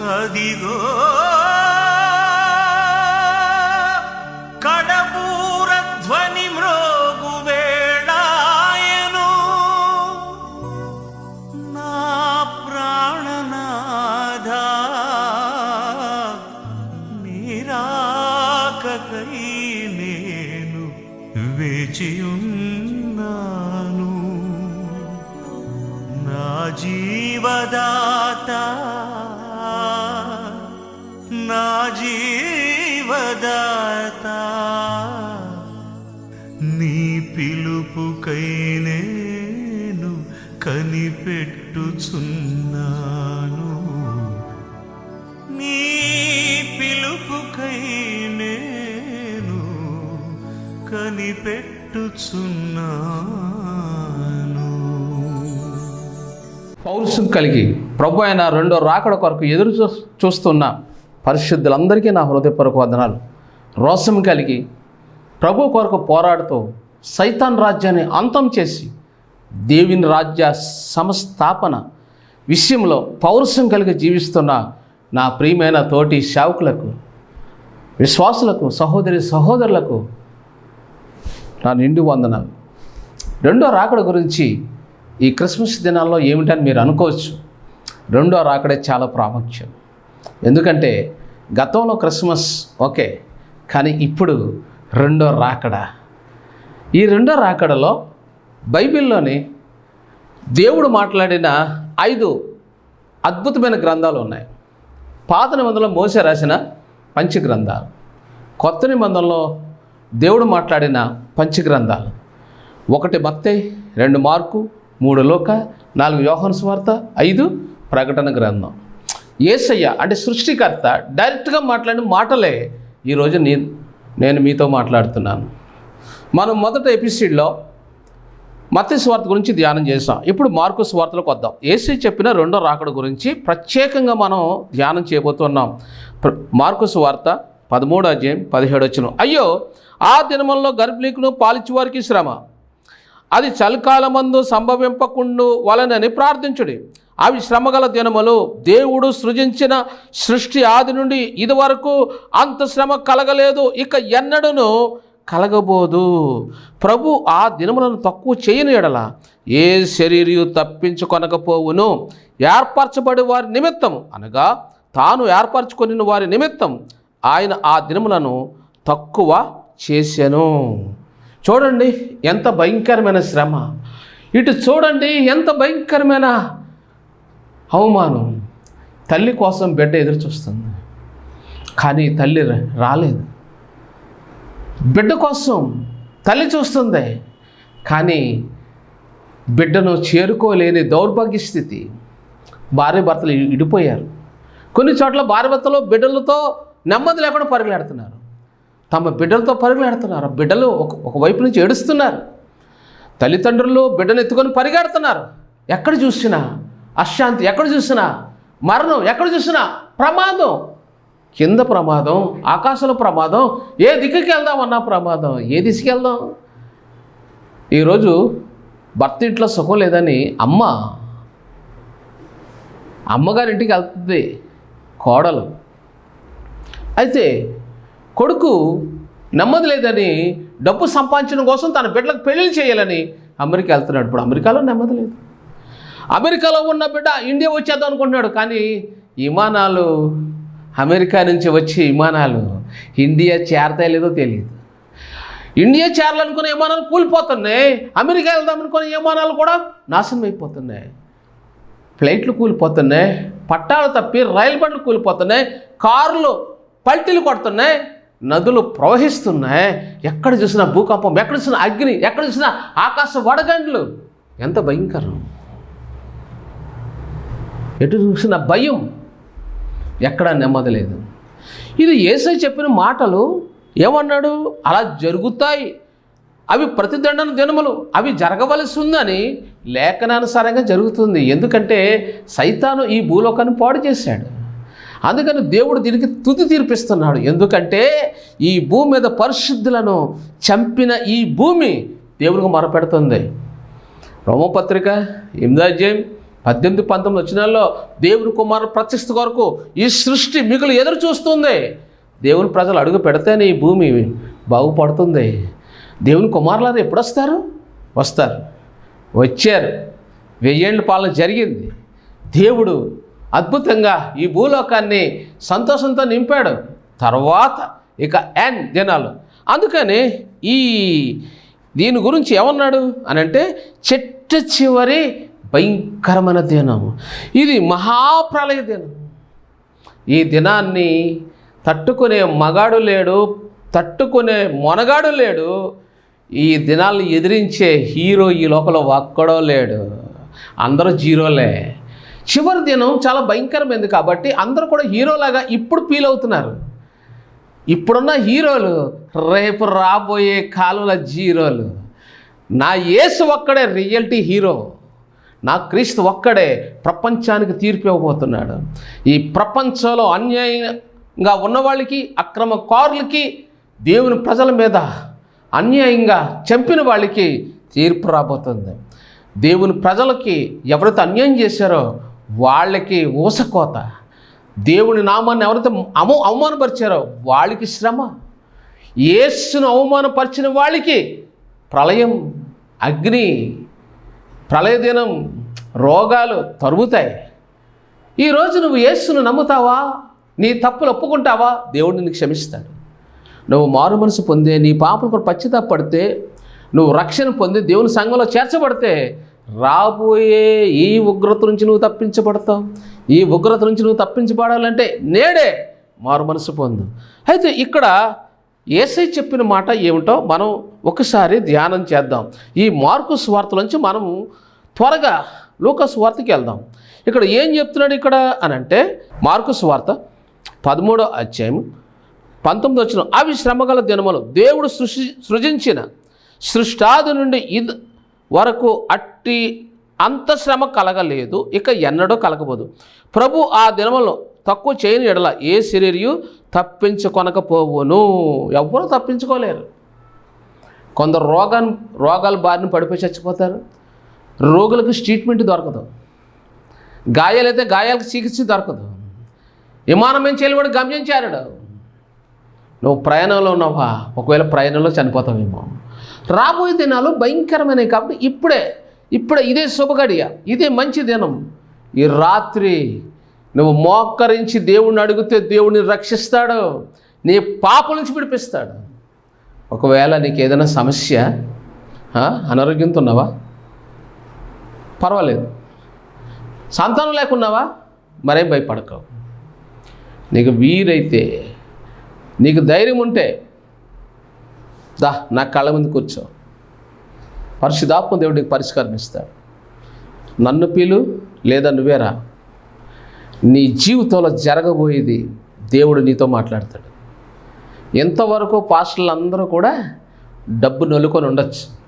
అదిగో కడబూర పౌరుషం కలిగి ప్రభు అయిన రెండో రాకడ కొరకు ఎదురు చూ చూస్తున్న పరిశుద్ధులందరికీ నా హృదయపూర్వక వందనాలు. రోషం కలిగి ప్రభు కొరకు పోరాడుతూ సైతాన్ రాజ్యాన్ని అంతం చేసి దేవుని రాజ్య సంస్థాపన విషయంలో పౌరుషం కలిగి జీవిస్తున్న నా ప్రియమైన తోటి సేవకులకు విశ్వాసులకు సహోదరి సహోదరులకు నా నిండు వందనాలు. రెండో రాకడ గురించి ఈ క్రిస్మస్ దినాల్లో ఏమిటని మీరు అనుకోవచ్చు. రెండో రాకడే చాలా ప్రాముఖ్యం. ఎందుకంటే గతంలో క్రిస్మస్ ఓకే కానీ ఇప్పుడు రెండో రాకడ. ఈ రెండో రాకడలో బైబిల్లోని దేవుడు మాట్లాడిన ఐదు అద్భుతమైన గ్రంథాలు ఉన్నాయి. పాత నిబంధనలో మోస రాసిన పంచగ్రంథాలు. కొత్త నిబంధనలో దేవుడు మాట్లాడిన పంచగ్రంథాలు. ఒకటి మత్తై రెండు మార్కు మూడు లోక నాలుగు యోహన స్వార్త ఐదు ప్రకటన గ్రంథం. ఏసయ్య అంటే సృష్టికర్త డైరెక్ట్గా మాట్లాడిన మాటలే ఈరోజు నీ నేను మీతో మాట్లాడుతున్నాను. మనం మొదట ఎపిసోడ్లో మత్తి స్వార్థ గురించి ధ్యానం చేసాం ఇప్పుడు మార్కు స్వార్థలకు వద్దాం. ఏసీ చెప్పిన రెండో రాకడ గురించి ప్రత్యేకంగా మనం ధ్యానం చేయబోతున్నాం. మార్కు స్వార్థ పదమూడో అధ్యాయం పదిహేడు వచ్చిన అయ్యో ఆ దినములలో గర్భిణీకును పాలిచ్చు వారికి శ్రమ. అది చలికాలమందు సంభవింపకుండు వలనని ప్రార్థించుడి. అవి శ్రమగల దినములు దేవుడు సృజించిన సృష్టి ఆది నుండి ఇదివరకు అంత శ్రమ కలగలేదు. ఇక ఎన్నడూను కలగబోదు. ప్రభు ఆ దినములను తక్కువ చేయని ఎడల ఏ శరీరయు తప్పించుకొనకపోవును. ఏర్పరచబడి వారి నిమిత్తం అనగా తాను ఏర్పరచుకొని వారి నిమిత్తం ఆయన ఆ దినములను తక్కువ చేశాను. చూడండి ఎంత భయంకరమైన శ్రమ. ఇటు చూడండి ఎంత భయంకరమైన అవమానం. తల్లి కోసం బిడ్డ ఎదురు చూస్తుంది. కానీ తల్లి రాలేదు. బిడ్డ కోసం తల్లి చూస్తుంది. కానీ బిడ్డను చేరుకోలేని దౌర్భాగ్య స్థితి. భార్య భర్తలు ఇడిపోయారు. కొన్ని చోట్ల భార్య భర్తలు బిడ్డలతో నెమ్మది లేకుండా పరుగులాడుతున్నారు తమ బిడ్డలతో పరుగులాడుతున్నారు బిడ్డలు ఒక ఒకవైపు నుంచి ఏడుస్తున్నారు. తల్లిదండ్రులు బిడ్డను ఎత్తుకొని పరిగెడుతున్నారు. ఎక్కడ చూసినా అశాంతి ఎక్కడ చూసినా మరణం ఎక్కడ చూసినా ప్రమాదం. కింద ప్రమాదం ఆకాశంలో ప్రమాదం ఏ దిక్కుకి వెళ్దామన్నా ప్రమాదం ఏ దిశకి వెళ్దాం? ఈరోజు భర్త ఇంట్లో సుఖం లేదని అమ్మ అమ్మగారింటికి వెళ్తుంది కోడలు. అయితే కొడుకు నెమ్మది లేదని డబ్బు సంపాదించడం కోసం తన బిడ్డలకు పెళ్ళి చేయాలని అమెరికా వెళ్తున్నాడు. ఇప్పుడు అమెరికాలో నెమ్మది లేదు. అమెరికాలో ఉన్న బిడ్డ ఇండియా వచ్చేద్దాం అనుకుంటున్నాడు. కానీ విమానాలు అమెరికా నుంచి వచ్చే విమానాలు ఇండియా చేరతాయి లేదో తెలియదు. ఇండియా చేరాలనుకునే విమానాలు కూలిపోతున్నాయి. అమెరికా వెళ్దాం అనుకునే విమానాలు కూడా నాశనం అయిపోతున్నాయి. ఫ్లైట్లు కూలిపోతున్నాయి. పట్టాలు తప్పి రైలు బండ్లు కూలిపోతున్నాయి. కార్లు పల్టీలు కొడుతున్నాయి. నదులు ప్రవహిస్తున్నాయి. ఎక్కడ చూసినా భూకంపం ఎక్కడ చూసినా అగ్ని ఎక్కడ చూసినా ఆకాశ వడగండ్లు. ఎంత భయంకరం. ఎటు చూసిన భయం. ఎక్కడా నెమ్మది లేదు. ఇది ఏసై చెప్పిన మాటలు ఏమన్నాడు? అలా జరుగుతాయి. అవి ప్రతిదండన దినములు. అవి జరగవలసి ఉందని లేఖనానుసారంగా జరుగుతుంది. ఎందుకంటే సైతాను ఈ భూలోకాన్ని పాడు చేశాడు. అందుకని దేవుడు దీనికి తుది తీర్పిస్తున్నాడు. ఎందుకంటే ఈ భూమి మీద పరిశుద్ధులను చంపిన ఈ భూమి దేవునికి మొరపెడుతుంది. రోమపత్రిక ఎనిమిదో అధ్యాయం పద్దెనిమిది పంతొమ్మిది వచ్చినాల్లో దేవుని కుమారుడు ప్రతిష్ట కొరకు ఈ సృష్టి మిగులు ఎదురు చూస్తుంది. దేవుని ప్రజలు అడుగు పెడితేనే ఈ భూమి బాగుపడుతుంది. దేవుని కుమారులారు ఎప్పుడు వస్తారు? వస్తారు. వచ్చారు. వెయ్యేళ్ళ పాలన జరిగింది. దేవుడు అద్భుతంగా ఈ భూలోకాన్ని సంతోషంతో నింపాడు. తర్వాత ఇక ఎన్ దినాలు. అందుకని ఈ దీని గురించి ఏమన్నాడు అని అంటే చెట్ట చివరి భయంకరమైన దినం. ఇది మహాప్రలయ దినం. ఈ దినాన్ని తట్టుకునే మగాడు లేడు తట్టుకునే మొనగాడు లేడు ఈ దినాలను ఎదిరించే హీరో ఈ లోకంలో ఒక్కడో లేడు. అందరూ జీరోలే. చివరి దినం చాలా భయంకరమైంది కాబట్టి అందరూ కూడా హీరోలాగా ఇప్పుడు ఫీల్ అవుతున్నారు. ఇప్పుడున్న హీరోలు రేపు రాబోయే కాలువల జీరోలు. నా యేసు ఒక్కడే రియల్టీ హీరో. నా క్రీస్తు ఒక్కడే ప్రపంచానికి తీర్పు ఇవ్వబోతున్నాడు. ఈ ప్రపంచంలో అన్యాయంగా ఉన్న వాళ్ళకి అక్రమకారులకి దేవుని ప్రజల మీద అన్యాయంగా చంపిన వాళ్ళకి తీర్పు రాబోతుంది. దేవుని ప్రజలకి ఎవరైతే అన్యాయం చేశారో వాళ్ళకి ఊసకోత. దేవుని నామాన్ని ఎవరైతే అమ అవమానపరిచారో వాళ్ళకి శ్రమ. యేసును అవమానపరిచిన వాళ్ళకి ప్రళయం అగ్ని ప్రళయ దినం రోగాలు తరుగుతాయి. ఈరోజు నువ్వు యేసును నమ్ముతావా? నీ తప్పులు ఒప్పుకుంటావా? దేవుడు నిన్ను క్షమిస్తాడు. నువ్వు మారు మనసు పొందే నీ పాపను కూడా పచ్చితప్పడితే నువ్వు రక్షణ పొంది దేవుని సంఘంలో చేర్చబడితే రాబోయే ఈ ఉగ్రత నుంచి నువ్వు తప్పించబడతావు. ఈ ఉగ్రత నుంచి నువ్వు తప్పించబడాలంటే నేడే మారు మనసు పొందు. అయితే ఇక్కడ ఏసై చెప్పిన మాట ఏమిటో మనం ఒకసారి ధ్యానం చేద్దాం. ఈ మార్కు స్వార్థలోంచి మనం త్వరగా లూక స్వార్థకి వెళ్దాం. ఇక్కడ ఏం చెప్తున్నాడు ఇక్కడ అని అంటే మార్కు స్వార్థ పదమూడో అధ్యాయం పంతొమ్మిది వచ్చిన అవి శ్రమగల దినములు దేవుడు సృష్టి సృజించిన సృష్టాది నుండి ఇది వరకు అట్టి అంత శ్రమ కలగలేదు ఇక ఎన్నడూ కలగబోదు. ప్రభు ఆ దినములో తక్కువ చేయని ఎడల ఏ శరీరయు తప్పించుకొనకపోవును. ఎవ్వరూ తప్పించుకోలేరు. కొందరు రోగం రోగాల బారిన పడిపోయి చచ్చిపోతారు. రోగులకు ట్రీట్మెంట్ దొరకదు. గాయాలైతే గాయాలకు చికిత్స దొరకదు. విమానం ఏం చేయలేవాడు గమ్యం చేరడు. నువ్వు ప్రయాణంలో ఉన్నావా? ఒకవేళ ప్రయాణంలో చనిపోతావేమో. రాబోయే దినాలు భయంకరమైనవి కాబట్టి ఇప్పుడే ఇప్పుడే ఇదే శుభగడియ ఇదే మంచి దినం. ఈ రాత్రి నువ్వు మోక్కరించి దేవుణ్ణి అడిగితే దేవుణ్ణి రక్షిస్తాడు నీ పాపల నుంచి విడిపిస్తాడు. ఒకవేళ నీకు ఏదైనా సమస్య అనారోగ్యంతో ఉన్నావా? పర్వాలేదు. సంతానం లేకున్నావా? మరేం భయపడకవు నీకు వీరైతే నీకు ధైర్యం ఉంటే దా నా కళ్ళ ముందు కూర్చో. పరిశుధాత్మ దేవుడికి పరిష్కారం ఇస్తాడు. నన్ను పీలు లేదా నువ్వేరా నీ జీవితంలో జరగబోయేది దేవుడు నీతో మాట్లాడతాడు. ఎంతవరకు పాస్టర్లు అందరూ కూడా డబ్బు నలుకొని ఉండొచ్చు.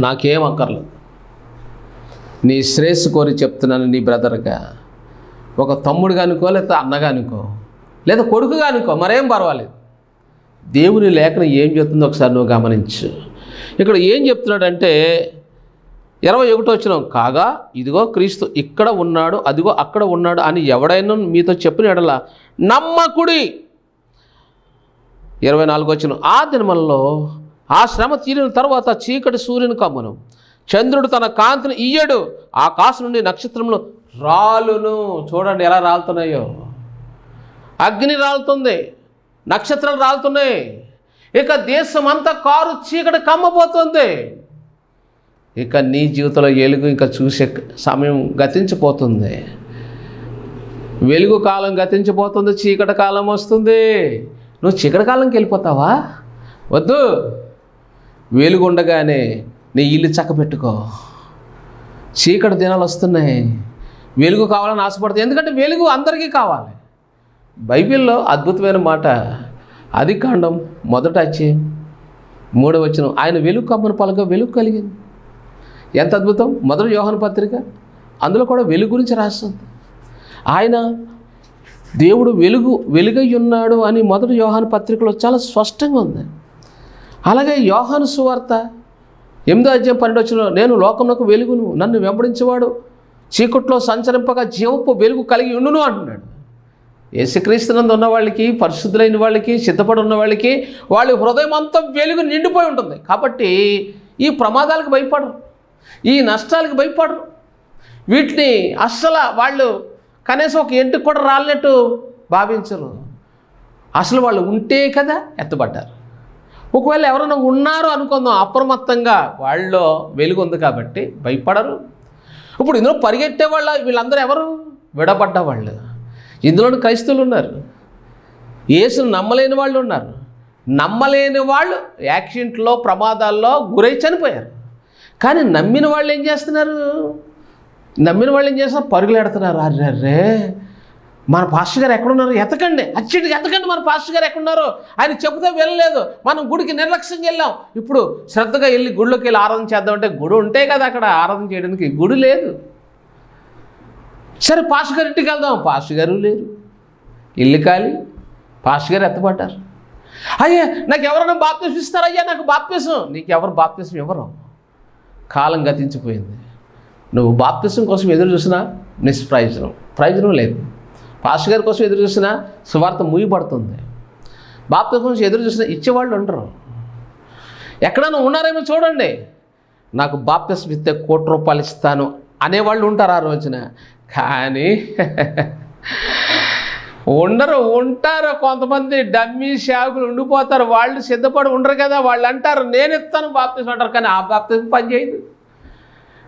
నాకేం అక్కర్లేదు. నీ శ్రేయస్సు కోరి చెప్తున్నాను నీ బ్రదర్గా. ఒక తమ్ముడుగా అనుకో లేదా అన్నగా అనుకో లేదా కొడుకుగా అనుకో మరేం పర్వాలేదు. దేవుని లేఖనం ఏం చెప్తుందో ఒకసారి నువ్వు గమనించు. ఇక్కడ ఏం చెప్తున్నాడంటే ఇరవై ఒకటో వచ్చిన కాగా ఇదిగో క్రీస్తు ఇక్కడ ఉన్నాడు అదిగో అక్కడ ఉన్నాడు అని ఎవడైనా మీతో చెప్పిన ఎడల నమ్మకుడి. ఇరవై నాలుగు వచ్చిన ఆ దినమల్లో ఆ శ్రమ తీరిన తర్వాత చీకటి సూర్యుని కమ్మును. చంద్రుడు తన కాంతిని ఇయ్యడు ఆకాశం నుండి నక్షత్రములు రాలును. చూడండి ఎలా రాలుతున్నాయో. అగ్ని రాలుతుంది. నక్షత్రాలు రాలుతున్నాయి. ఇక దేశం అంతా కారు చీకటి కమ్మబోతుంది. ఇక నీ జీవితంలో వెలుగు ఇంకా చూసే సమయం గతించిపోతుంది. వెలుగు కాలం గతించిపోతుంది చీకటి కాలం వస్తుంది. నువ్వు చీకటి కాలంకి వెళ్ళిపోతావా? వద్దు. వెలుగు ఉండగానే నీ ఇల్లు చక్కబెట్టుకో. చీకటి దినాలు వస్తున్నాయి. వెలుగు కావాలని ఆశపడుతుంది ఎందుకంటే వెలుగు అందరికీ కావాలి. బైబిల్లో అద్భుతమైన మాట అది కాండం మొదట వచ్చి మూడవ వచ్చిన ఆయన వెలుగు కమ్మని పలక వెలుగు కలిగింది. ఎంత అద్భుతం! మొదటి యోహన పత్రిక అందులో కూడా వెలుగు గురించి రాస్తుంది. ఆయన దేవుడు వెలుగు వెలుగై ఉన్నాడు అని మొదటి యోహాను పత్రికలో చాలా స్పష్టంగా ఉంది. అలాగే యోహాను సువార్త ఎనిమిదో అధ్యాయం పన్నెండు వచ్చిన నేను లోకంలోకి వెలుగును నన్ను వెంబడించేవాడు చీకట్లో సంచరింపగా జీవపు వెలుగు కలిగి ఉండును అంటున్నాడు. యేసుక్రీస్తునందు ఉన్న వాళ్ళకి పరిశుద్ధులైన వాళ్ళకి సిద్ధపడి ఉన్న వాళ్ళకి వాళ్ళ హృదయం అంతా వెలుగు నిండిపోయి ఉంటుంది. కాబట్టి ఈ ప్రమాదాలకు భయపడరు. ఈ నష్టాలకు భయపడరు. వీటిని అస్సలు వాళ్ళు కనీసం ఒక ఎంటుకు కూడా రాలినట్టు భావించరు. అసలు వాళ్ళు ఉంటే కదా ఎత్తబడ్డారు. ఒకవేళ ఎవరైనా ఉన్నారు అనుకుందాం అప్రమత్తంగా వాళ్ళలో వెలుగు ఉంది కాబట్టి భయపడరు. ఇప్పుడు ఇందులో పరిగెట్టే వాళ్ళ వీళ్ళందరూ ఎవరు? విడబడ్డ వాళ్ళు. ఇందులో క్రైస్తవులు ఉన్నారు యేసును నమ్మలేని వాళ్ళు ఉన్నారు. నమ్మలేని వాళ్ళు యాక్సిడెంట్లో ప్రమాదాల్లో గురై చనిపోయారు. కానీ నమ్మిన వాళ్ళు ఏం చేస్తున్నారు? నమ్మిన వాళ్ళు ఏం చేస్తున్నారు? పరుగులెడుతున్నారు. అర్రే అర్రే మన పాస్టర్ గారు ఎక్కడున్నారు? ఎతకండి. అచ్చటికి ఎతకండి మన పాస్టర్ గారు ఎక్కడున్నారో. ఆయన చెబుతే వెళ్ళలేదు మనం గుడికి నిర్లక్ష్యంగా వెళ్ళాం. ఇప్పుడు శ్రద్ధగా వెళ్ళి గుడిలోకి వెళ్ళి ఆరాధన చేద్దామంటే గుడి ఉంటే కదా అక్కడ ఆరాధన చేయడానికి. గుడి లేదు. సరే పాస్ గారి ఇంటికి వెళ్దాం. పాస్ గారు లేరు. ఇల్లు ఖాళీ. పాస్ గారు ఎత్తపడ్డారు అయ్యా నాకు ఎవరైనా బాప్తీసం ఇస్తారయ్యా? నాకు బాప్తీసం నీకు ఎవరు బాప్తీసం ఇవ్వరు. కాలం గతించిపోయింది. నువ్వు బాప్తీసం కోసం ఎదురు చూసినా నిష్ప్రయోజనం. ప్రయోజనం లేదు. పాస్ గారి కోసం ఎదురు చూసినా సువార్త ముయ్యబడుతుంది. బాప్తిసం కోసం ఎదురు చూసినా ఇచ్చేవాళ్ళు ఉండరు. ఎక్కడైనా ఉన్నారేమో చూడండి. నాకు బాప్తీసం ఇస్తే కోటి రూపాయలు ఇస్తాను అనేవాళ్ళు ఉంటారు ఆ రోజున. కానీ ఉండరు ఉంటారు. కొంతమంది డమ్మీ సేవకులు ఉండిపోతారు. వాళ్ళు సిద్ధపడి ఉండరు కదా. వాళ్ళు అంటారు నేను ఇస్తాను బాప్తిసం అంటారు. కానీ ఆ బాప్తిసం పనిచేయదు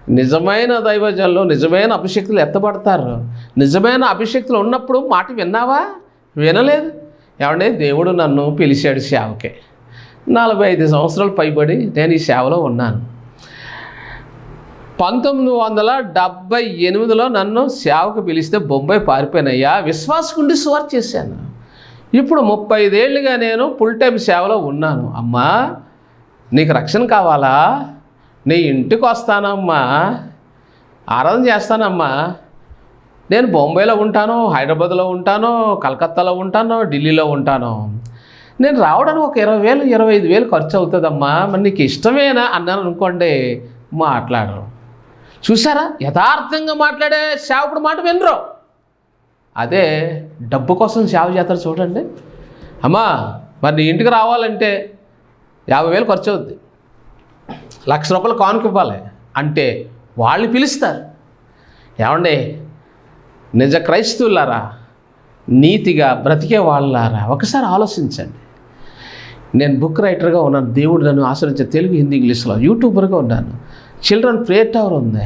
నిజమైన దైవజనులు నిజమైన అభిషక్తులు ఎత్తబడతారు. నిజమైన అభిషక్తులు ఉన్నప్పుడు మాట విన్నావా? వినలేదు. ఏమంటే దేవుడు నన్ను పిలిచాడు సేవకే నలభై ఐదు సంవత్సరాలు పైబడి నేను ఈ సేవలో ఉన్నాను. పంతొమ్మిది వందల డెబ్బై ఎనిమిదిలో నన్ను సేవకు పిలిస్తే బొంబాయి పారిపోయినయ్యా విశ్వాసకుండి సువార్ చేశాను. ఇప్పుడు ముప్పై ఐదేళ్ళుగా నేను ఫుల్ టైం సేవలో ఉన్నాను. అమ్మా నీకు రక్షణ కావాలా? నీ ఇంటికి వస్తానమ్మా. ఆరాధన చేస్తానమ్మా. నేను బొంబాయిలో ఉంటాను హైదరాబాద్లో ఉంటాను కలకత్తాలో ఉంటాను ఢిల్లీలో ఉంటాను. నేను రావడానికి ఒక ఇరవై వేలు ఇరవై ఐదు వేలు ఖర్చు అవుతుందమ్మా. మరి నీకు ఇష్టమేనా? అన్నాను అనుకోండి మాట్లాడరు. చూసారా యథార్థంగా మాట్లాడే సేవకుడు మాట వినరు. అదే డబ్బు కోసం సేవ చేస్తారు చూడండి. అమ్మా మరి నీ ఇంటికి రావాలంటే యాభై వేలు ఖర్చు అవుద్ది. లక్ష రూపాయలు కానుక ఇవ్వాలి. అంటే వాళ్ళు పిలుస్తారు. ఏమండి నిజ క్రైస్తవులారా నీతిగా బ్రతికే వాళ్ళారా ఒకసారి ఆలోచించండి. నేను బుక్ రైటర్గా ఉన్నాను దేవుడు నన్ను ఆశ్రయించే తెలుగు హిందీ ఇంగ్లీష్లో యూట్యూబర్గా ఉన్నాను. చిల్డ్రన్ ప్రేయర్ టవర్ ఉంది.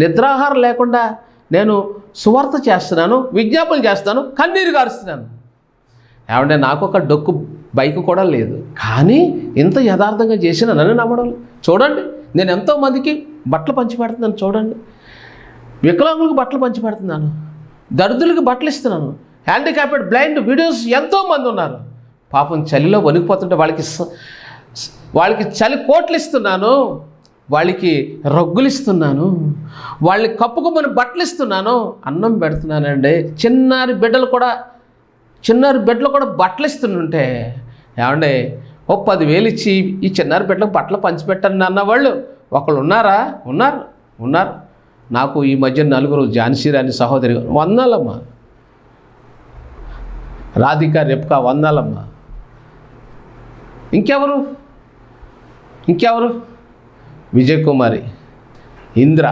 నిద్రాహారం లేకుండా నేను సువార్త చేస్తున్నాను విజ్ఞాపనలు చేస్తాను కన్నీరు గారుస్తున్నాను. ఏమంటే నాకు ఒక డొక్కు బైక్ కూడా లేదు. కానీ ఇంత యథార్థంగా చేసిన నన్ను నమ్మడం చూడండి నేను ఎంతో మందికి బట్టలు పంచిపెడుతున్నాను చూడండి. వికలాంగులకు బట్టలు పంచిపెడుతున్నాను దరిద్రులకు బట్టలు ఇస్తున్నాను. హ్యాండిక్యాప్డ్ బ్లైండ్ వీడియోస్ ఎంతోమంది ఉన్నారు. పాపం చలిలో వణికిపోతుంటే వాళ్ళకి వాళ్ళకి చలి కోట్లు ఇస్తున్నాను. వాళ్ళకి రగ్గులిస్తున్నాను వాళ్ళకి కప్పుకోమని బట్టలు ఇస్తున్నాను అన్నం పెడుతున్నానండి. చిన్నారి బిడ్డలు కూడా చిన్నారి బిడ్డలు కూడా బట్టలు ఇస్తుంటే ఏమండి ఓ పదివేలు ఇచ్చి ఈ చిన్నారి బిడ్డలకు బట్టలు పంచిపెట్టండి అన్న వాళ్ళు ఒకళ్ళు ఉన్నారా? ఉన్నారు ఉన్నారు. నాకు ఈ మధ్య నలుగురు ఝాన్సీరాని సహోదరి వందాలమ్మా. రాధిక రెప్కా వందాలమ్మా. ఇంకెవరు? ఇంకెవరు? విజయ్ కుమారి ఇంద్ర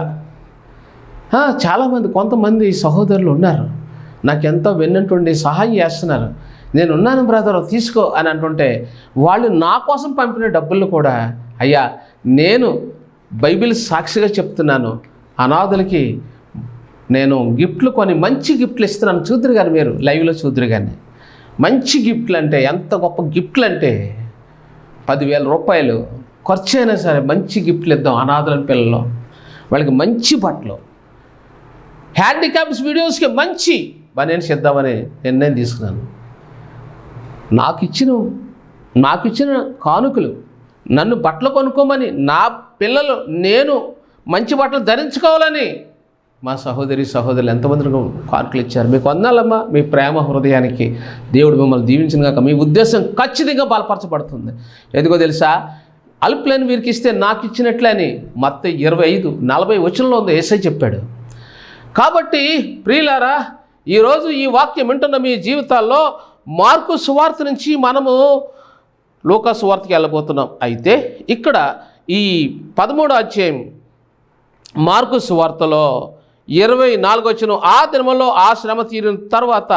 చాలామంది కొంతమంది సహోదరులు ఉన్నారు. నాకు ఎంతో వెన్నంటుండి సహాయం చేస్తున్నారు. నేను ఉన్నాను బ్రదర్ తీసుకో అని అంటుంటే వాళ్ళు నా కోసం పంపిన డబ్బులు కూడా అయ్యా నేను బైబిల్ సాక్షిగా చెప్తున్నాను. అనాథులకి నేను గిఫ్ట్లు కొని మంచి గిఫ్ట్లు ఇస్తున్నాను. చూద్దరు గారు మీరు లైవ్లో చూద్దరు కానీ మంచి గిఫ్ట్లు అంటే ఎంత గొప్ప గిఫ్ట్లు అంటే పదివేల రూపాయలు ఖర్చు అయినా సరే మంచి గిఫ్ట్లు ఇద్దాం అనాథల పిల్లలు. వాళ్ళకి మంచి బట్టలు. హ్యాండిక్యాప్స్ వీడియోస్కి మంచి. బనేసి ఇద్దామని నిర్ణయం తీసుకున్నాను. నాకు ఇచ్చిన నాకు ఇచ్చిన కానుకలు. నన్ను బట్టలు కొనుక్కోమని నా పిల్లలు నేను మంచి బట్టలు ధరించుకోవాలని మా సహోదరి సహోదరులు ఎంతమంది కానుకలు ఇచ్చారు? మీకు వందాలమ్మా మీ ప్రేమ హృదయానికి దేవుడు మిమ్మల్ని దీవించిన కాక మీ ఉద్దేశం ఖచ్చితంగా బలపరచబడుతుంది. ఎందుకో తెలుసా? అల్పులను వీరికి ఇస్తే నాకు ఇచ్చినట్లే అని మత్త ఇరవై ఐదు నలభై వచనంలో ఉంది ఏసై చెప్పాడు. కాబట్టి ప్రియులారా ఈరోజు ఈ వాక్యం వింటున్న మీ జీవితాల్లో మార్కు సువార్త నుంచి మనము లోకా సువార్తకి వెళ్ళబోతున్నాం. అయితే ఇక్కడ ఈ పదమూడో అధ్యాయం మార్కు సువార్తలో ఇరవై నాలుగు వచ్చిన ఆ దినములో ఆ శ్రమ తీరిన తర్వాత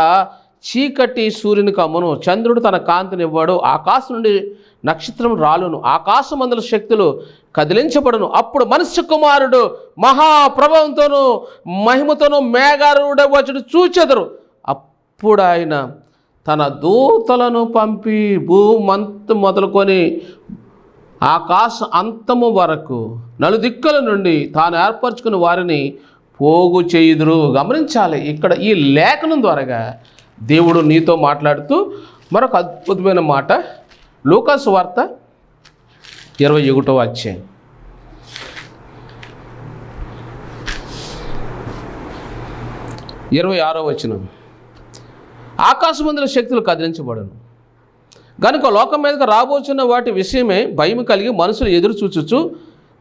చీకటి సూర్యుని కమ్మును చంద్రుడు తన కాంతిని ఇవ్వడు ఆకాశం నుండి నక్షత్రం రాలును ఆకాశమందుల శక్తులు కదిలించబడును. అప్పుడు మనుష్య కుమారుడు మహాప్రభవంతోను మహిమతోను మేఘారుడ వచ్చుడు చూచెదరు. అప్పుడు ఆయన తన దూతలను పంపి భూమంత మొదలుకొని ఆకాశ అంతము వరకు నలుదిక్కుల నుండి తాను ఏర్పరచుకున్న వారిని పోగు చేయుదురు. గమనించాలి ఇక్కడ ఈ లేఖనం ద్వారాగా దేవుడు నీతో మాట్లాడుతూ మరొక అద్భుతమైన మాట లూకాసు వార్త ఇరవై ఒకటో అధ్యాయం. ఇరవై ఆరో వచనం. ఆకాశమందుల శక్తులు కదిలించబడను. గనుక లోకం మీదకి రాబోచున్న వాటి విషయమే భయం కలిగి మనుషులు ఎదురు చూచుచు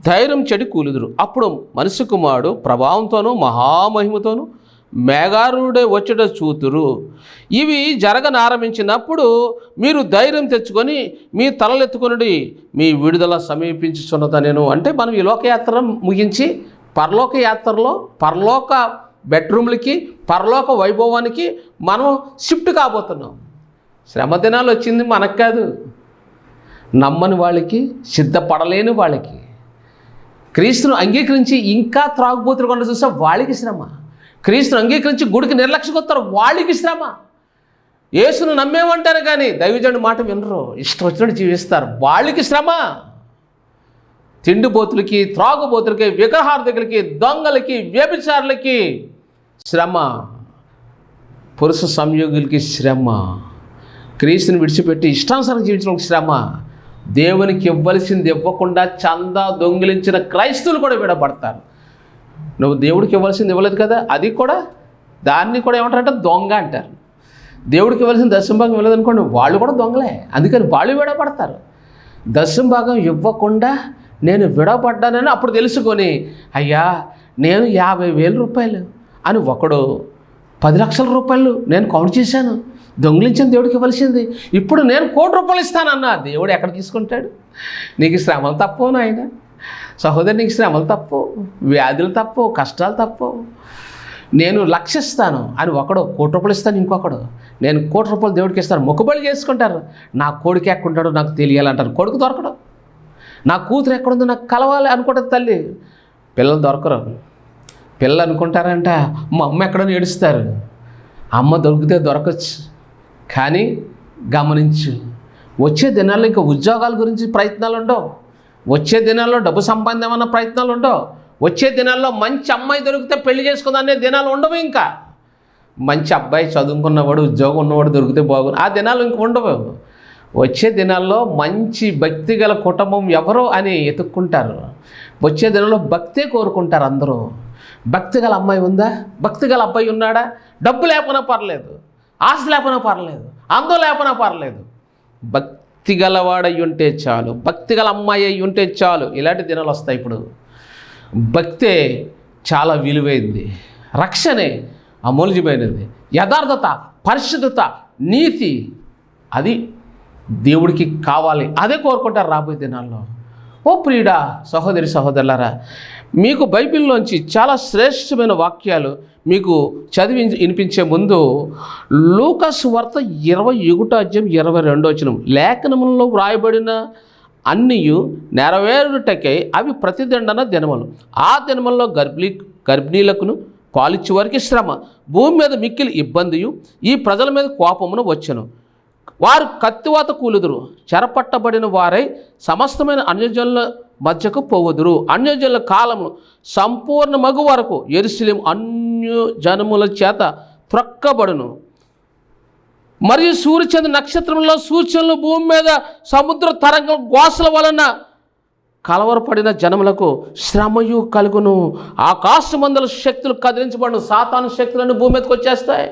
ధైర్యం చెడి కూలుదురు. అప్పుడు మనిషి కుమారుడు ప్రభావంతోనూ మహామహిమతోనూ మేఘారుడే వచ్చట చూతురు. ఇవి జరగనారంభించినప్పుడు మీరు ధైర్యం తెచ్చుకొని మీ తలలెత్తుకొనుడి మీ విడుదల సమీపించుచున్నదా నేను. అంటే మనం ఈ లోకయాత్ర ముగించి పరలోక యాత్రలో పరలోక బెడ్రూమ్లకి పరలోక వైభవానికి మనం షిఫ్ట్ కాబోతున్నాం. శ్రమ దినాలు వచ్చింది మనకు కాదు. నమ్మని వాళ్ళకి సిద్ధపడలేని వాళ్ళకి. క్రీస్తును అంగీకరించి ఇంకా త్రాగుబోతులు కొండ చూస్తే వాళ్ళకి శ్రమ. క్రీస్తును అంగీకరించి గుడికి నిర్లక్ష్యకొస్తారు వాళ్ళకి శ్రమ. యేసును నమ్మేమంటారు కానీ దైవజనుడి మాట వినరు. ఇష్టం వచ్చినట్టు జీవిస్తారు. వాళ్ళకి శ్రమ. తిండిపోతులకి త్రాగుబోతులకి విగ్రహార్థకులకి దొంగలకి వ్యభిచారులకి శ్రమ. పురుష సంయోగులకి శ్రమ. క్రీస్తుని విడిచిపెట్టి ఇష్టానుసారం జీవించడానికి శ్రమ. దేవునికి ఇవ్వలసింది ఇవ్వకుండా చందా దొంగిలించిన క్రైస్తవులు కూడా విడబడతారు. నువ్వు దేవుడికి ఇవ్వాల్సింది ఇవ్వలేదు కదా అది కూడా దాన్ని కూడా ఏమంటారంటే దొంగ అంటారు. దేవుడికి ఇవ్వాల్సిన దశం భాగం ఇవ్వలేదు అనుకోండి వాళ్ళు కూడా దొంగలే. అందుకని వాళ్ళు విడపడతారు దశం భాగం ఇవ్వకుండా నేను విడపడ్డానని అప్పుడు తెలుసుకొని అయ్యా నేను యాభై వేల రూపాయలు అని ఒకడు పది లక్షల రూపాయలు నేను కౌంట్ చేశాను దొంగిలించిన దేవుడికి ఇవ్వాల్సింది. ఇప్పుడు నేను కోటి రూపాయలు ఇస్తానన్నా దేవుడు ఎక్కడ తీసుకుంటాడు? నీకు శ్రమ తప్పు ఆయన సహోదరునికి శ్రమలు తప్పు వ్యాధులు తప్పు కష్టాలు తప్పు. నేను లక్షిస్తాను అని ఒకడు కోటి రూపాయలు ఇస్తాను ఇంకొకడు. నేను కోటి రూపాయలు దేవుడికి ఇస్తాను. మొక్కుబడి చేసుకుంటారు. నా కొడుకు ఎక్కడుంటాడో నాకు తెలియాలంటారు. కొడుకు దొరకడు. నా కూతురు ఎక్కడుందో నాకు కలవాలి అనుకుంటుంది తల్లి. పిల్లలు దొరకరు. పిల్లలు అనుకుంటారంట మా అమ్మ ఎక్కడో ఏడుస్తారు. అమ్మ దొరికితే దొరకచ్చు. కానీ గమనించు. వచ్చే దినాల్లో ఇంకా ఉద్యోగాల గురించి ప్రయత్నాలు ఉండవు. వచ్చే దినాల్లో డబ్బు సంబంధమైన ప్రయత్నాలు ఉండవు. వచ్చే దినాల్లో మంచి అమ్మాయి దొరికితే పెళ్ళి చేసుకుందాం అనే దినాలు ఉండవు ఇంకా. మంచి అబ్బాయి చదువుకున్నవాడు ఉద్యోగం ఉన్నవాడు దొరికితే బాగుంది ఆ దినాలు ఇంక ఉండవు. వచ్చే దినాల్లో మంచి భక్తి గల కుటుంబం ఎవరో అని ఎతుక్కుంటారు వచ్చే దినాల్లో భక్తే కోరుకుంటారు అందరూ. భక్తి గల అమ్మాయి ఉందా? భక్తి గల అబ్బాయి ఉన్నాడా? డబ్బు లేకపోయినా పర్లేదు. ఆశ లేకపోయినా పర్లేదు. అందం లేకపోయినా పర్లేదు. భక్తి భక్తి గలవాడై ఉంటే చాలు. భక్తి గల అమ్మాయి అయి ఉంటే చాలు. ఇలాంటి దినాలు వస్తాయి ఇప్పుడు. భక్తే చాలా విలువైంది. రక్షణే అమూల్యమైనది. యథార్థత పరిశుద్ధత నీతి అది దేవుడికి కావాలి. అదే కోరుకుంటారు రాబోయే దినాల్లో. ఓ ప్రియుడా సహోదరి సహోదరులారా మీకు బైబిల్లోంచి చాలా శ్రేష్టమైన వాక్యాలు మీకు చదివి వినిపించే ముందు లూకస్ వార్త ఇరవై ఒకటో అధ్యాయం ఇరవై రెండో వచనం. లేఖనములలో వ్రాయబడిన అన్నియు నెరవేరుటకై అవి ప్రతిదండన దినములు. ఆ దినముల్లో గర్భిణీ గర్భిణీలకును పాలిచ్చే వారికి శ్రమ. భూమి మీద మిక్కిలి ఇబ్బందియు ఈ ప్రజల మీద కోపమును వచ్చను. వారు కత్తివాత కూలుదురు చెరపట్టబడిన వారై సమస్తమైన అన్యజనుల మధ్యకు పోవుదురు. అన్యజనుల కాలము సంపూర్ణ మగు వరకు ఎరుసలేం అన్యజనముల చేత త్రొక్కబడును. మరియు సూర్యచంద్ర నక్షత్రంలో సూచనలు భూమి మీద సముద్ర తరంగం గోసల వలన కలవరపడిన జనములకు శ్రమయు కలుగును. ఆకాశమందుల శక్తులు కదిలించబడిన. సాతాను శక్తులను భూమి మీదకి వచ్చేస్తాయి.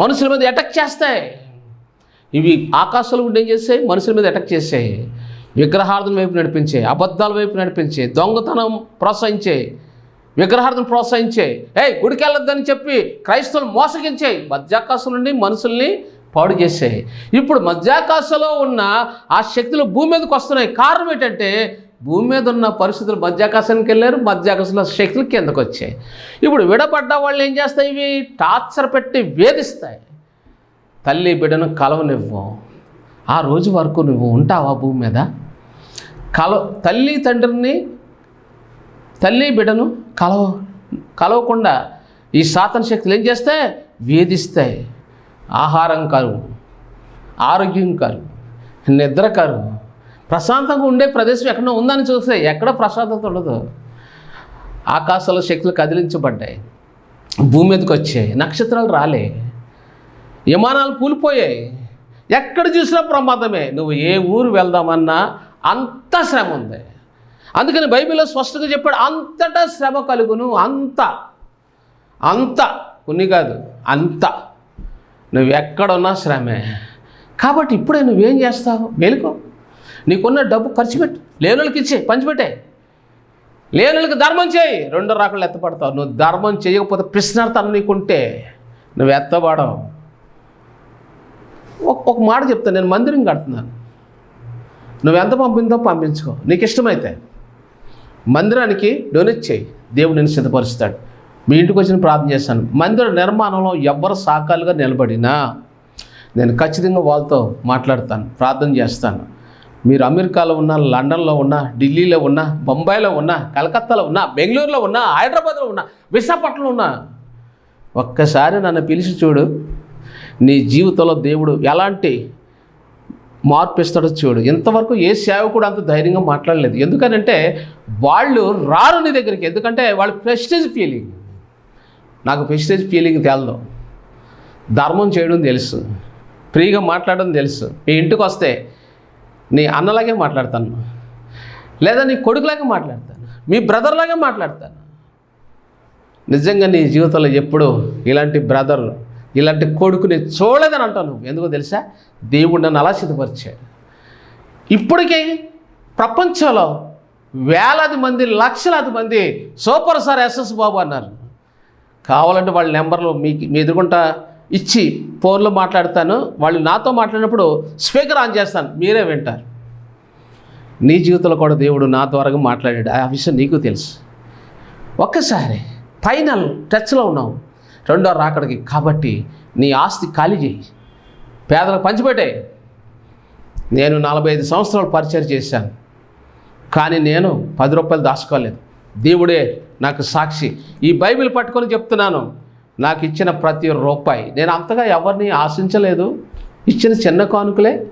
మనుషుల మీద అటాక్ చేస్తాయి. ఇవి ఆకాశాలు ఉండి ఏం చేస్తాయి? మనుషుల మీద అటాక్ చేసాయి విగ్రహార్థం వైపు నడిపించే అబద్ధాల వైపు నడిపించే దొంగతనం ప్రోత్సహించే విగ్రహార్థం ప్రోత్సహించే. ఏ గుడికి వెళ్ళొద్దని చెప్పి క్రైస్తవులు మోసగించాయి మధ్యాకాశం నుండి మనుషుల్ని పాడు చేసాయి ఇప్పుడు మధ్యాకాశంలో ఉన్న ఆ శక్తులు భూమి మీదకి వస్తున్నాయి. కారణం ఏంటంటే భూమి మీద ఉన్న పరిస్థితులు మధ్యాకాశానికి వెళ్ళారు మధ్యాకాశంలో శక్తులు కిందకు వచ్చాయి. ఇప్పుడు విడబడ్డ వాళ్ళు ఏం చేస్తాయి? ఇవి టార్చర్ పెట్టి వేధిస్తాయి. తల్లి బిడ్డను కలవనివ్వు. ఆ రోజు వరకు నువ్వు ఉంటావా భూమి మీద? కలవ తల్లి తండ్రిని తల్లి బిడ్డను కలవ కలవకుండా ఈ సాతన శక్తులు ఏం చేస్తే వేధిస్తాయి. ఆహారం కరువు ఆరోగ్యం కరువు నిద్ర కరువు. ప్రశాంతంగా ఉండే ప్రదేశం ఎక్కడో ఉందని చూస్తే ఎక్కడ ప్రశాంతత ఉండదు. ఆకాశంలో శక్తులు కదిలించబడ్డాయి. భూమి మీదకి వచ్చాయి. నక్షత్రాలు రాలే. విమానాలు కూలిపోయాయి. ఎక్కడ చూసినా ప్రమాదమే. నువ్వు ఏ ఊరు వెళ్దామన్నా అంత శ్రమ ఉంది. అందుకని బైబిల్లో స్పష్టంగా చెప్పాడు అంతటా శ్రమ కలుగును అంత. అంత. కొన్ని కాదు అంత. నువ్వు ఎక్కడున్నా శ్రమే. కాబట్టి ఇప్పుడే నువ్వేం చేస్తావు? మేలుకో నీకున్న డబ్బు ఖర్చు పెట్టు. లేనులకి ఇచ్చే పంచిపెట్టే. లేనులకి ధర్మం చేయి. రెండో రాకళ్ళు ఎత్తపడతావు. నువ్వు ధర్మం చేయకపోతే ప్రశ్నార్థం నీకుంటే నువ్వు ఎత్తబడవు. ఒక ఒక మాట చెప్తాను నేను మందిరం కడుతున్నాను. నువ్వు ఎంత పంపిందో పంపించుకో. నీకు ఇష్టమైతే మందిరానికి డొనేట్ చేయి. దేవుడు నేను సిద్ధపరుస్తాడు. మీ ఇంటికి వచ్చిన ప్రార్థన చేస్తాను. మందిర నిర్మాణంలో ఎవ్వరు సాకాలుగా నిలబడినా నేను ఖచ్చితంగా వాళ్ళతో మాట్లాడతాను ప్రార్థన చేస్తాను. మీరు అమెరికాలో ఉన్న లండన్లో ఉన్న ఢిల్లీలో ఉన్న బొంబాయిలో ఉన్న కలకత్తాలో ఉన్న బెంగళూరులో ఉన్న హైదరాబాద్లో ఉన్న విశాఖపట్నంలో ఉన్నా ఒక్కసారి నన్ను పిలిచి చూడు. నీ జీవితంలో దేవుడు ఎలాంటి మార్పు ఇస్తాడో చూడు. ఇంతవరకు ఏ సేవ కూడా అంత ధైర్యంగా మాట్లాడలేదు. ఎందుకనంటే వాళ్ళు రారు నీ దగ్గరికి. ఎందుకంటే వాళ్ళు ప్రెస్టేజ్ ఫీలింగ్. నాకు ప్రెస్టేజ్ ఫీలింగ్ తెలదు. ధర్మం చేయడం తెలుసు. ఫ్రీగా మాట్లాడడం తెలుసు. మీ ఇంటికి వస్తే నీ అన్నలాగే మాట్లాడతాను. లేదా నీ కొడుకులాగే మాట్లాడతాను. మీ బ్రదర్లాగే మాట్లాడతాను. నిజంగా నీ జీవితంలో ఎప్పుడు ఇలాంటి బ్రదర్ ఇలాంటి కొడుకుని చూడలేదని అంటావు నువ్వు. ఎందుకో తెలుసా? దేవుడు నన్ను అలా సిద్ధపరిచాడు. ఇప్పటికీ ప్రపంచంలో వేలాది మంది లక్షలాది మంది సూపర్ సార్ ఎస్ఎస్ బాబు అన్నారు. కావాలంటే వాళ్ళ నెంబర్లు మీకు మీ ఎదురుకుంటా ఇచ్చి ఫోన్లో మాట్లాడతాను. వాళ్ళు నాతో మాట్లాడినప్పుడు స్పీకర్ ఆన్ చేస్తాను. మీరే వింటారు. నీ జీవితంలో కూడా దేవుడు నా ద్వారా మాట్లాడాడు. ఆ విషయం నీకు తెలుసు. ఒక్కసారి ఫైనల్ టచ్లో ఉన్నావు. రెండో రాకడికి కాబట్టి నీ ఆస్తి ఖాళీ చేయి. పేదలకు పంచిపెట్టే. నేను నలభై ఐదు సంవత్సరాలు పరిచయం చేశాను. కానీ నేను పది రూపాయలు దాచుకోలేదు. దేవుడే నాకు సాక్షి. ఈ బైబిల్ పట్టుకొని చెప్తున్నాను. నాకు ఇచ్చిన ప్రతి రూపాయి. నేను అంతగా ఎవరిని ఆశించలేదు. ఇచ్చిన చిన్న కానుకలే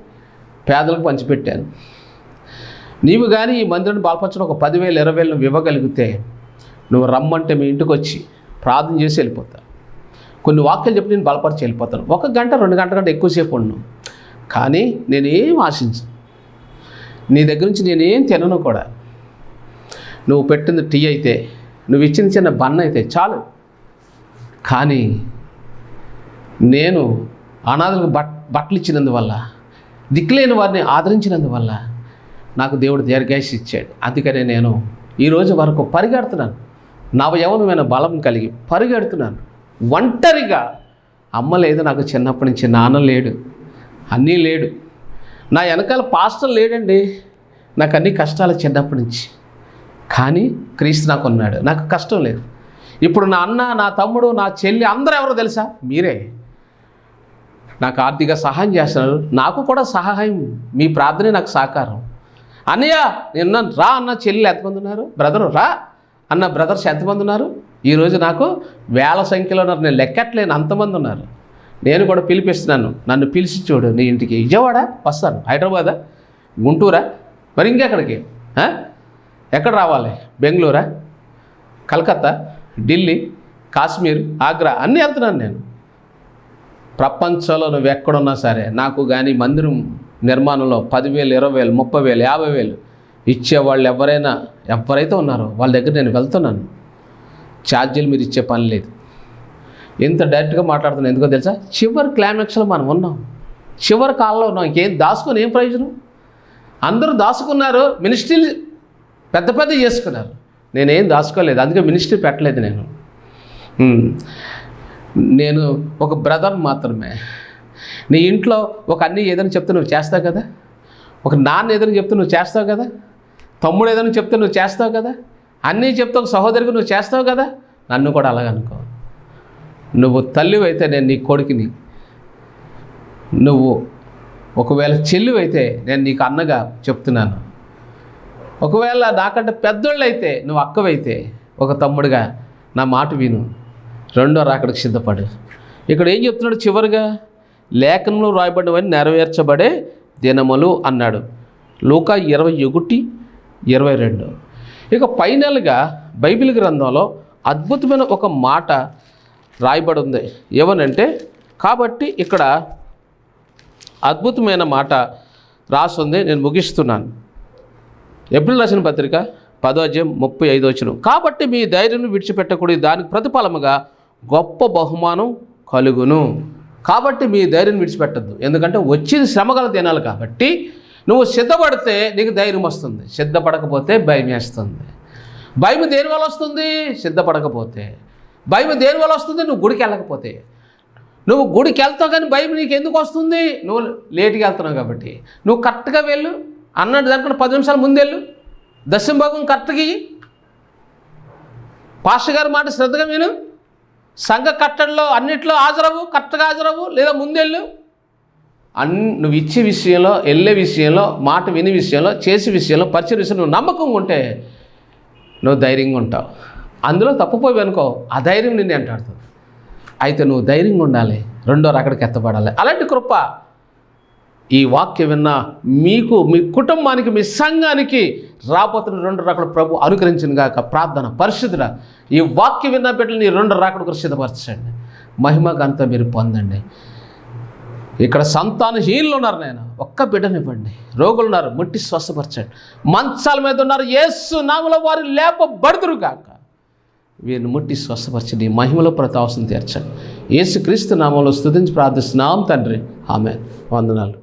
పేదలకు పంచిపెట్టాను. నీవు కానీ ఈ మందిరాన్ని బాల్పరచడం ఒక పదివేలు ఇరవై వేలు ఇవ్వగలిగితే నువ్వు రమ్మంటే మీ ఇంటికి వచ్చి ప్రార్థన చేసి వెళ్ళిపోతావు. కొన్ని వాక్యాలు చెప్పి నేను బలపరిచి వెళ్ళిపోతాను. ఒక గంట రెండు గంటల కంటే ఎక్కువసేపు ఉండను కానీ నేనేం ఆశించు నీ దగ్గర నుంచి నేనేం తినను కూడా. నువ్వు పెట్టింది టీ అయితే నువ్వు ఇచ్చిన చిన్న బన్న అయితే చాలు. కానీ నేను అనాథలకు బట్ బట్టలు ఇచ్చినందువల్ల దిక్కులేని వారిని ఆదరించినందువల్ల నాకు దేవుడు దీర్ఘాయుష్ ఇచ్చాడు. అందుకనే నేను ఈరోజు వరకు పరిగెడుతున్నాను. నవయవనమైన బలం కలిగి పరిగెడుతున్నాను. ఒంటరిగా అమ్మ లేదు నాకు చిన్నప్పటి నుంచి నాన్న లేడు అన్నీ లేడు. నా వెనకాల పాస్టర్ లేడండి నాకు అన్ని కష్టాలు చిన్నప్పటి నుంచి. కానీ క్రీస్తు నాకు ఉన్నాడు నాకు కష్టం లేదు. ఇప్పుడు నా అన్న నా తమ్ముడు నా చెల్లి అందరూ ఎవరో తెలుసా? మీరే. నాకు ఆర్థిక సహాయం చేస్తున్నారు నాకు కూడా సహాయం మీ ప్రార్థనే నాకు సహకారం అన్నయ్య నిన్న రా అన్న చెల్లెలు ఎంతమంది ఉన్నారు? బ్రదరు రా అన్న బ్రదర్స్ ఎంతమంది ఉన్నారు? ఈరోజు నాకు వేల సంఖ్యలో ఉన్నారు. నేను లెక్కట్లేను అంతమంది ఉన్నారు. నేను కూడా పిలిపిస్తున్నాను. నన్ను పిలిచి చూడు నీ ఇంటికి. విజయవాడ? వస్తాను. హైదరాబాదా? గుంటూరా? మరి ఇంకెక్కడికి? ఎక్కడ రావాలి? బెంగళూరా? కలకత్తా? ఢిల్లీ? కాశ్మీర్? ఆగ్రా? అన్నీ వెళ్తున్నాను నేను. ప్రపంచంలో నువ్వు ఎక్కడున్నా సరే నాకు కానీ మందిరం నిర్మాణంలో పదివేలు ఇరవై వేలు ముప్పై వేలు యాభై వేలు ఇచ్చేవాళ్ళు ఎవరైనా ఎవరైతే ఉన్నారో వాళ్ళ దగ్గర నేను వెళ్తున్నాను. ఛార్జీలు మీరు ఇచ్చే పని లేదు. ఇంత డైరెక్ట్గా మాట్లాడుతున్నాను ఎందుకో తెలుసా? చివరి క్లైమాక్స్లో మనం ఉన్నాం. చివరి కాలంలో ఉన్నాం. ఇంకేం దాచుకొని ఏం ప్రయోజనం? అందరూ దాచుకున్నారు మినిస్ట్రీలు పెద్ద పెద్ద చేసుకున్నారు. నేనేం దాచుకోలేదు. అందుకే మినిస్ట్రీ పెట్టలేదు నేను. నేను ఒక బ్రదర్ మాత్రమే. నీ ఇంట్లో ఒక అన్నీ ఏదైనా చెప్తే నువ్వు చేస్తావు కదా? ఒక నాన్న ఏదైనా చెప్తే నువ్వు చేస్తావు కదా? తమ్ముడు ఏదైనా చెప్తే నువ్వు చేస్తావు కదా? అన్నీ చెప్తే ఒక సహోదరికి నువ్వు చేస్తావు కదా? నన్ను కూడా అలాగనుకో నువ్వు తల్లివైతే నేను నీ కొడుకుని నువ్వు ఒకవేళ చెల్లివైతే నేను నీకు అన్నగా చెప్తున్నాను. ఒకవేళ నాకంటే పెద్దోళ్ళు అయితే నువ్వు అక్కవైతే ఒక తమ్ముడుగా నా మాట విను. రెండో రాకడికి సిద్ధపడు. ఇక్కడ ఏం చెప్తున్నాడు చివరిగా? లేఖనంలో రాయబడినవన్నీ నెరవేర్చబడే దినములు అన్నాడు. లూకా ఇరవై ఒకటి ఇరవై రెండు. ఇక ఫైనల్గా బైబిల్ గ్రంథంలో అద్భుతమైన ఒక మాట రాయబడి ఉంది ఏమనంటే కాబట్టి ఇక్కడ అద్భుతమైన మాట రాసుంది నేను ముగిస్తున్నాను. ఎప్పుడు రాసిన పత్రిక పదో ముప్పై ఐదు వచ్చిన కాబట్టి మీ ధైర్యం విడిచిపెట్టకూడదు దానికి ప్రతిఫలముగా గొప్ప బహుమానం కలుగును. కాబట్టి మీ ధైర్యం విడిచిపెట్టద్దు. ఎందుకంటే వచ్చేది శ్రమగల తినాలి కాబట్టి నువ్వు సిద్ధపడితే నీకు ధైర్యం వస్తుంది. సిద్ధపడకపోతే భయం వేస్తుంది. భయం దేని వల్ల వస్తుంది? సిద్ధపడకపోతే. భయం దేని వల్ల వస్తుంది? నువ్వు గుడికి వెళ్ళకపోతే. నువ్వు గుడికి వెళ్తావు కానీ భయం నీకు ఎందుకు వస్తుంది? నువ్వు లేట్గా వెళ్తున్నావు కాబట్టి. నువ్వు కరెక్ట్గా వెళ్ళు. అన్నట్టు దానికన్నా పది నిమిషాలు ముందెళ్ళు దశం భాగం కరెక్ట్గా పాస్టర్ గారి మాట శ్రద్ధగా విను. సంఘ కట్టడంలో అన్నిట్లో హాజరవు కరెక్ట్గా హాజరవు లేదా ముందెళ్ళు అన్ నువ్వు ఇచ్చే విషయంలో వెళ్ళే విషయంలో మాట విని విషయంలో చేసే విషయంలో పరిచయ విషయంలో నువ్వు నమ్మకంగా ఉంటే నువ్వు ధైర్యంగా ఉంటావు. అందులో తప్పుపోయి అనుకో ఆ ధైర్యం నిన్ను అంటాడుతుంది. అయితే నువ్వు ధైర్యంగా ఉండాలి రెండో అక్కడికి ఎత్తపడాలి అలాంటి కృప ఈ వాక్యం విన్న మీకు మీ కుటుంబానికి మీ సంఘానికి రాబోతున్న రెండు రకాల ప్రభు అనుకరించిన గాక ప్రార్థన పరిశుద్ధుడ. ఈ వాక్యం విన్న బిడ్డలు నీ రెండు రాకడ కృషితపరచండి మహిమ గంత మీరు పొందండి. ఇక్కడ సంతానహీనులు ఉన్నారు నేను. ఒక్క బిడ్డనివ్వండి. రోగులు ఉన్నారు ముట్టి స్వస్థపరచండి. మంచాల మీద ఉన్నారు ఏసు నామలో వారు లేపబడుదురు కాక వీరిని ముట్టి స్వస్థపరచండి. మహిమలో ప్రతి అవసరం తీర్చండి. ఏసు క్రీస్తు నామంలో స్థుతించి ప్రార్థిస్తున్నాం తండ్రి. ఆమె వందనాలు.